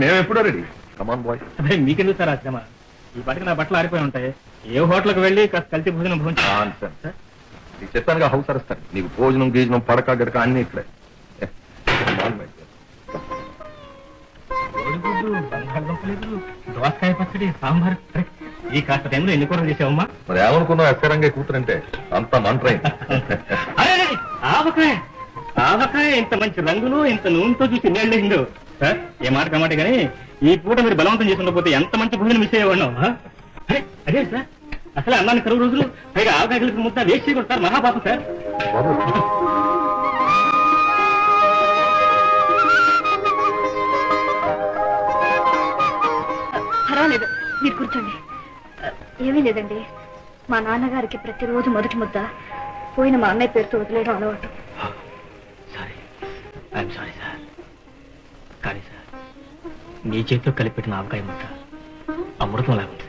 మేము ఎప్పుడో ready. Come on boy అదే మీకెందుకు సార్ ఆ శ్రమ ఈ పాటికి నా బట్టలు ఆరిపోయి ఉంటాయి. ఏ హోటల్కి వెళ్ళి కాస్త కలిసి భోజనం భోజనం నీకు చెప్పానుగా హౌస్ అరుస్తాను నీకు భోజనం గీజనం పడక గడక అన్ని ఇక్కడే. ఎగురు, దోసకాయ పచ్చడి సాంబార్ అరే, ఈ కాస్త టైంలో ఎన్ని కూరలు చేసావమ్మా? మరి ఏమనుకున్నావు? ఎస్సరంగా కూతురంటే అంత అరే, ఆవకాయ ఇంత మంచి రంగులు ఇంత నూనెతో చూసి నేళ్ళేసిందో సార్ ఏ మాట కమాట కానీ ఈ పూట మీరు బలవంతం చేసి ఉండకపోతే ఎంత మంచి భోజనం మిస్ అయ్యేవాడు అదే సార్? అసలు అన్నాన్ని కరువు రోజులు పైగా ఆవకాయ కలిపి ముద్ద వేస్ట్ చేయకూడదు సార్ మహాపాపం సార్. పర్వాలేదు మీరు కూర్చోండి. ఏమీ లేదండి. మా నాన్నగారికి ప్రతిరోజు మొదటి ముద్ద. పోయిన మా అన్నయ్య పేరుతో వదిలేయడం అలవాటు. ఐఎమ్ సారీ సార్ కానీ సార్ మీ చేతిలో కలిపెట్టిన ఆవకాయ ముట్ట అమృతం లాగా ఉంది